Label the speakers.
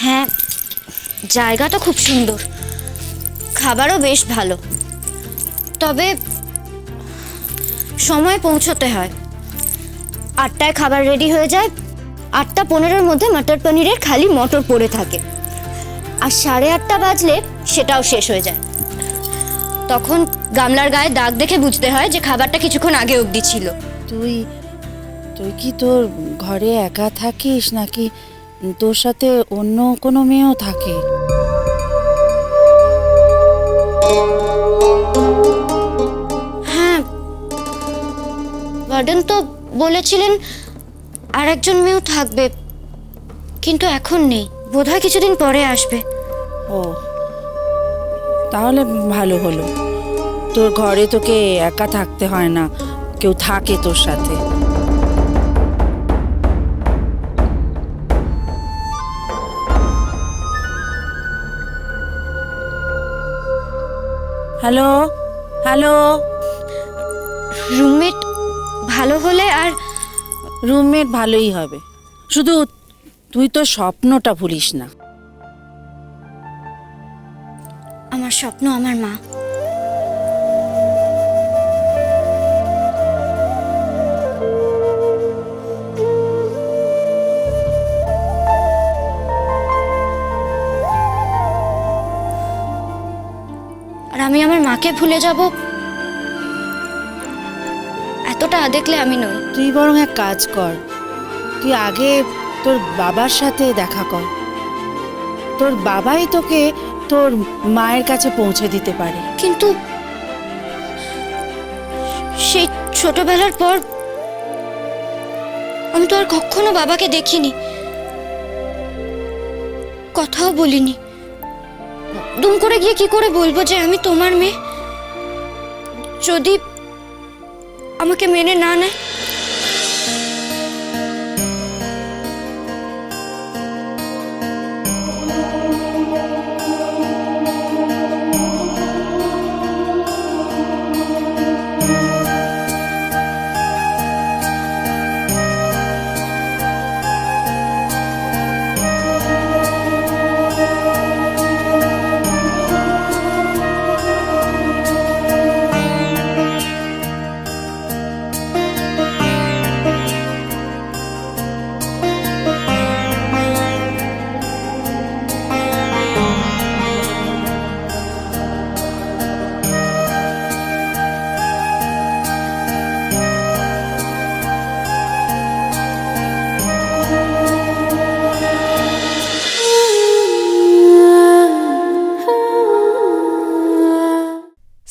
Speaker 1: হ্যাঁ জায়গাটা খুব সুন্দর। খাবারও বেশ ভালো। তবে সময় পৌঁছতে হয়। আটটায় খাবার রেডি হয়ে যায়। আটটা পনেরোর মধ্যে মটর পনিরের খালি মটর পড়ে থাকে। আর সাড়ে আটটা বাজলে সেটাও শেষ হয়ে যায়। তখন গামলার গায়ে দাগ দেখে বুঝতে হয় যে খাবারটা কিছুক্ষণ আগে অবধি ছিল।
Speaker 2: তুই তুই কি তোর ঘরে একা থাকিস নাকি তোর সাথে অন্য কোনো মেয়েও থাকে।
Speaker 1: হ্যাঁ ওয়ার্ডেন তো বলেছিলেন আর একজন মেয়েও থাকবে কিন্তু এখন নেই বোধহয় কিছুদিন পরে আসবে।
Speaker 2: ও তাহলে ভালো হলো। তোর ঘরে তোকে একা থাকতে হয় না কেউ থাকে তোর সাথে। Hello hello.
Speaker 1: রুমমেট ভালো হলে আর
Speaker 2: রুমমেট ভালোই হবে। শুধু তুই তো স্বপ্নটা ভুলিস না।
Speaker 1: আমার স্বপ্ন আমার মা। আর আমি আমার মাকে ভুলে যাব? এতটা দেখলে আমি নই।
Speaker 2: তুই বরং এক কাজ কর। তুই আগে তোর বাবার সাথে দেখা কর। তোর বাবাই তোকে তোর মায়ের কাছে পৌঁছে দিতে পারে।
Speaker 1: কিন্তু সেই ছোটবেলার পর আমি তো আর কখনো বাবাকে দেখিনি। কথাও বলিনি। দুম করে গিয়ে কি করে বলব যে আমি তোমার মেয়ে? যদি আমাকে মেনে না নেয়?